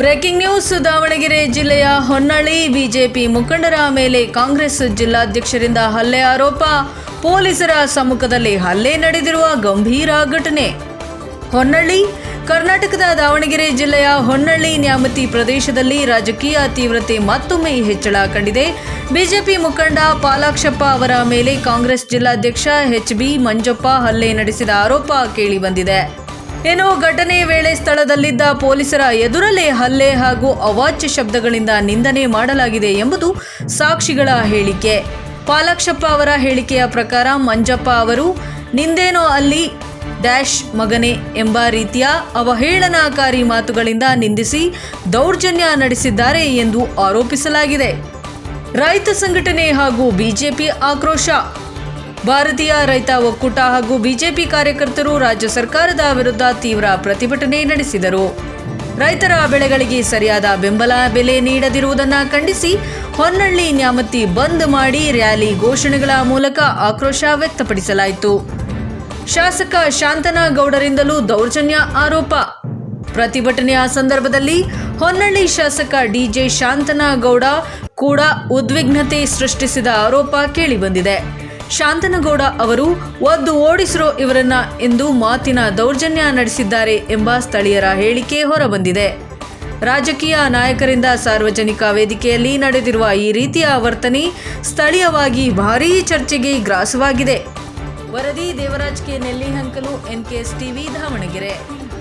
Breaking news, Davanagere ಜಿಲ್ಲೆಯ Honnalli BJP ಮುಖಂಡರ ಮೇಲೆ ಕಾಂಗ್ರೆಸ್ ಜಿಲ್ಲಾಧ್ಯಕ್ಷರಿಂದ ಹಲ್ಲೆ ಆರೋಪ. ಪೊಲೀಸರ ಸಮ್ಮುಖದಲ್ಲಿ ಹಲ್ಲೆ ನಡೆದಿರುವ ಗಂಭೀರ ಘಟನೆ. ಹೊನ್ನಳ್ಳಿ ಕರ್ನಾಟಕದ ದಾವಣಗೆರೆ ಜಿಲ್ಲೆಯ ಹೊನ್ನಳ್ಳಿ ನ್ಯಾಮತಿ ಪ್ರದೇಶದಲ್ಲಿ ರಾಜಕೀಯ ತೀವ್ರತೆ ಮತ್ತೊಮ್ಮೆ ಹೆಚ್ಚಳ ಕಂಡಿದೆ. ಬಿಜೆಪಿ ಮುಖಂಡ ಪಾಲಾಕ್ಷಪ್ಪ ಅವರ ಮೇಲೆ ಕಾಂಗ್ರೆಸ್ ಜಿಲ್ಲಾಧ್ಯಕ್ಷ ಎಚ್ ಬಿ ಮಂಜಪ್ಪ ಹಲ್ಲೆ ನಡೆಸಿದ ಆರೋಪ ಕೇಳಿಬಂದಿದೆ ಇನ್ನು ಘಟನೆ ವೇಳೆ ಸ್ಥಳದಲ್ಲಿದ್ದ ಪೊಲೀಸರ ಎದುರಲ್ಲೇ ಹಲ್ಲೆ ಹಾಗೂ ಅವಾಚ್ಯ ಶಬ್ದಗಳಿಂದ ನಿಂದನೆ ಮಾಡಲಾಗಿದೆ ಎಂಬುದು ಸಾಕ್ಷಿಗಳ ಹೇಳಿಕೆ. ಪಾಲಾಕ್ಷಪ್ಪ ಅವರ ಹೇಳಿಕೆಯ ಪ್ರಕಾರ ಮಂಜಪ್ಪ ಅವರು, ನಿಂದೇನೋ ಅಲ್ಲಿ ಡ್ಯಾಶ್ ಮಗನೆ ಎಂಬ ರೀತಿಯ ಅವಹೇಳನಕಾರಿ ಮಾತುಗಳಿಂದ ನಿಂದಿಸಿ ದೌರ್ಜನ್ಯ ನಡೆಸಿದ್ದಾರೆ ಎಂದು ಆರೋಪಿಸಲಾಗಿದೆ. ರೈತ ಸಂಘಟನೆ ಹಾಗೂ ಬಿಜೆಪಿ ಆಕ್ರೋಶ ಭಾರತೀಯ ರೈತ ಒಕ್ಕೂಟ ಹಾಗೂ ಬಿಜೆಪಿ ಕಾರ್ಯಕರ್ತರು ರಾಜ್ಯ ಸರ್ಕಾರದ ವಿರುದ್ಧ ತೀವ್ರ ಪ್ರತಿಭಟನೆ ನಡೆಸಿದರು. ರೈತರ ಬೆಳೆಗಳಿಗೆ ಸರಿಯಾದ ಬೆಂಬಲ ಬೆಲೆ ನೀಡದಿರುವುದನ್ನು ಖಂಡಿಸಿ ಹೊನ್ನಳ್ಳಿ ನ್ಯಾಮತಿ ಬಂದ್ ಮಾಡಿ ರ್ಯಾಲಿ ಘೋಷಣೆಗಳ ಮೂಲಕ ಆಕ್ರೋಶ ವ್ಯಕ್ತಪಡಿಸಲಾಯಿತು. ಶಾಸಕ ಶಾಂತನಗೌಡರಿಂದಲೂ ದೌರ್ಜನ್ಯ ಆರೋಪ. ಪ್ರತಿಭಟನೆಯ ಸಂದರ್ಭದಲ್ಲಿ ಹೊನ್ನಳ್ಳಿ ಶಾಸಕ ಡಿಜೆ ಶಾಂತನಗೌಡ ಕೂಡ ಉದ್ವಿಗ್ನತೆ ಸೃಷ್ಟಿಸಿದ ಆರೋಪ ಕೇಳಿಬಂದಿದೆ. ಶಾಂತನಗೌಡ ಅವರು, ಒದ್ದು ಓಡಿಸಿರೋ ಇವರನ್ನ ಎಂದು ಮಾತಿನ ದೌರ್ಜನ್ಯ ನಡೆಸಿದ್ದಾರೆ ಎಂಬ ಸ್ಥಳೀಯರ ಹೇಳಿಕೆ ಹೊರಬಂದಿದೆ. ರಾಜಕೀಯ ನಾಯಕರಿಂದ ಸಾರ್ವಜನಿಕ ವೇದಿಕೆಯಲ್ಲಿ ನಡೆದಿರುವ ಈ ರೀತಿಯ ವರ್ತನೆ ಸ್ಥಳೀಯವಾಗಿ ಭಾರೀ ಚರ್ಚೆಗೆ ಗ್ರಾಸವಾಗಿದೆ. ವರದಿ Devraj K. Nellihankalu NKS TV Davanagere.